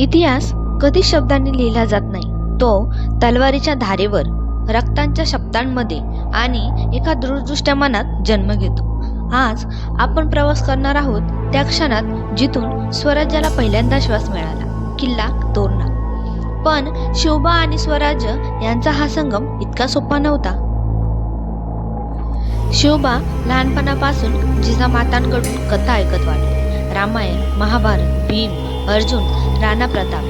इतिहास कधी शब्दांनी लिहिला जात नाही. तो तलवारीच्या धारेवर रक्तांच्या शब्दांमध्ये आणि एका दूरदृष्ट्या मनात जन्म घेतो. आज आपण प्रवास करणार आहोत त्या क्षणात जिथून स्वराज्याला पहिल्यांदा श्वास मिळाला किल्ला तोरणा. पण शोभा आणि स्वराज्य यांचा हा संगम इतका सोपा नव्हता. शोभा लहानपणापासून जिजामातांकडून कथा ऐकत वाटली रामायण महाभारत भीम अर्जुन राणा प्रताप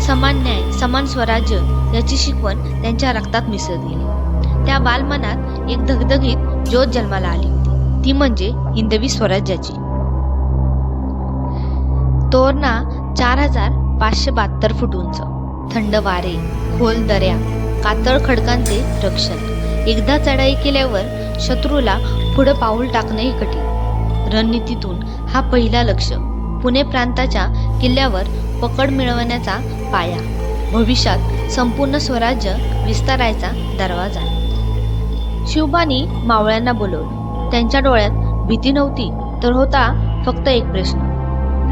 समान न्याय समान स्वराज्य याची शिकवण त्यांच्या रक्तात मिसळत गेली त्या बालमनात एक धगधगीत ज्योत जन्माला आली होती. ती म्हणजे हिंदवी स्वराज्याची. तोरणा चार हजार पाचशे बहात्तर फूट उंच. थंड वारे खोल दऱ्या कातळ खडकांचे रक्षण. एकदा चढाई केल्यावर शत्रूला पुढे पाऊल टाकणंही कठीण. रणनीतीतून हा पहिला लक्ष पुणे प्रांताच्या किल्ल्यावर पकड मिळवण्याचा पाया. भविष्यात संपूर्ण स्वराज्य विस्तारायचा दरवाजा. शिवबानी मावळ्यांना बोलवलं. त्यांच्या डोळ्यात भीती नव्हती तर होता फक्त एक प्रश्न.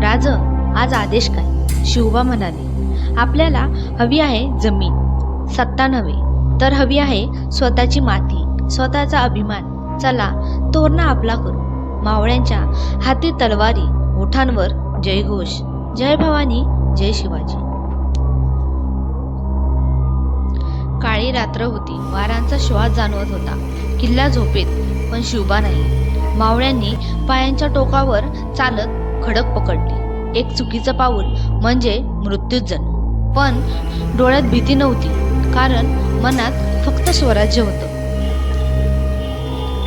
राज आज आदेश काय? शिवबा म्हणाले आपल्याला हवी आहे जमीन. सत्ता नव्हे तर हवी आहे स्वतःची माती स्वतःचा अभिमान. चला तोरणा आपला करू. मावळ्यांच्या हाती तलवारी ओठांवर जयघोष जय भवानी जय शिवाजी. काळी रात्र होती. वारांचा श्वास जाणवत होता. किल्ला झोपेत पण शिवबा नाही. मावळ्यांनी पायांच्या टोकावर चालत खडक पकडली. एक चुकीचं पाऊल म्हणजे मृत्यूच जण पण डोळ्यात भीती नव्हती कारण मनात फक्त स्वराज्य होतं.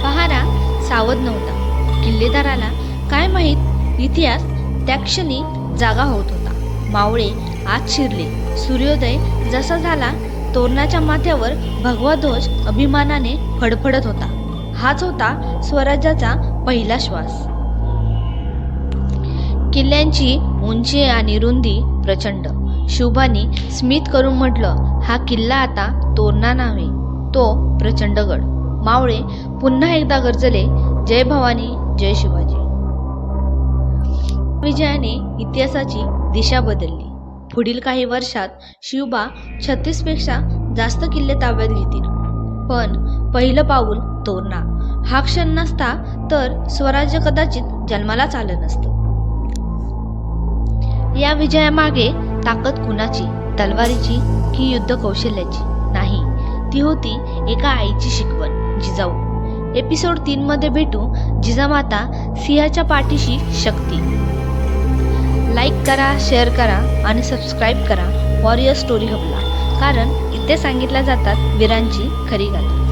पहारा सावध नव्हता. किल्लेदाराला काय माहीत इतिहास त्या क्षणी जागा होत होता. मावळे आत शिरले. सूर्योदय जसा झाला तोरणाच्या माथ्यावर भगवा ध्वज अभिमानाने फडफडत होता. हाच होता स्वराज्याचा पहिला श्वास. किल्ल्यांची उंची आणि रुंदी प्रचंड. शुभानी स्मित करून म्हटलं हा किल्ला आता तोरणा नव्हे तो प्रचंडगड मावळे पुन्हा एकदा गरजले जय भवानी जय शिवाजी. विजयाने इतिहासाची दिशा बदलली. पुढील काही वर्षात शिवबा छत्तीसपेक्षा जास्त किल्ले ताब्यात घेतील. पण पहिलं पाऊल तोरणा हा क्षण नसता तर स्वराज्य कदाचित जन्मालाच आलं नसतं. या विजयामागे ताकद कुणाची? तलवारीची की युद्ध कौशल्याची? नाही. ती होती एका आईची शिकवण जिजाऊ. एपिसोड तीनमध्ये भेटू जिजामाता सिंहाच्या पाठीशी शक्ती. लाईक करा शेअर करा आणि सबस्क्राईब करा. वॉरियर स्टोरी हबला. कारण इथे सांगितल्या जातात वीरांची खरी गाथा.